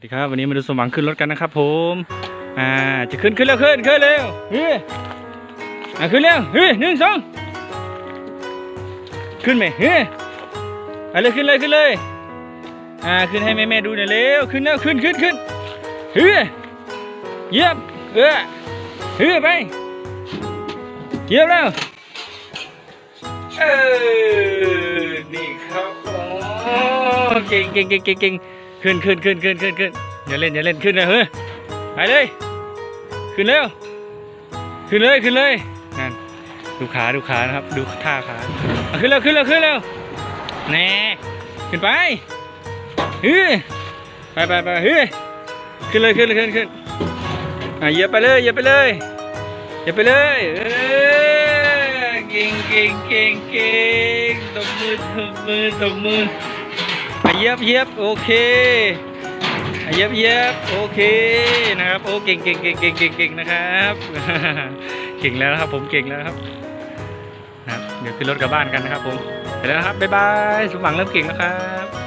สวัสดีครับวันนี้มาดูสมหวังขึ้นรถกันนะครับผมอ่าจะขึ้นขึ้นแล้วขึ้นขึ้นเร็วเฮ้ยอ่าขึ้นเร็วเฮ้ยหนึ่งสองขึ้นไหมเฮ้ยไปเลยขึ้นเลยขึ้นเลยอ่าขึ้นให้แม่แม่ดูหน่อยเร็วขึ้นแล้วขึ้นขึ้นขึ้นเฮ้ยเยียบเออเฮ้ยไปเยียบแล้วเออนี่ครับโอ้เก่งเก่งเก่งเก่ง ขึ้นขึ้นขึ้นขึ้นขึ้นขึ้นอย่าเล่นอย่าเล่นขึ้นเลยเฮ้ยไปเลย ขึ้นเร็วขึ้นเลยขึ้นเลยนั่นดูขาดูขานะครับ ดูท่าขาขึ้นเร็วขึ้นเร็วขึ้นเร็วแน่ขึ้นไปเฮ้ยไปไปไปเฮ้ยขึ้นเลยขึ้นเลยขึ้นขึ้นอะเหยียบไปเลยเหยียบไปเลยเหยียบไปเลยเออเก่งเก่งเก่งเก่งตบมือตบมือตบมือ เยียบเยียบโอเคอเยียบเยียบโอเคนะครับโอ้เก่งเก่งเก่งเก่งเก่งเก่งนะครับเก่งแล้วครับผมเก่งแล้วครับนะครับ เดี๋ยวขึ้นรถกลับบ้านกันนะครับผมไปแล้วครับบ๊ายบายสมหวังเริ่มเก่งแล้วครับ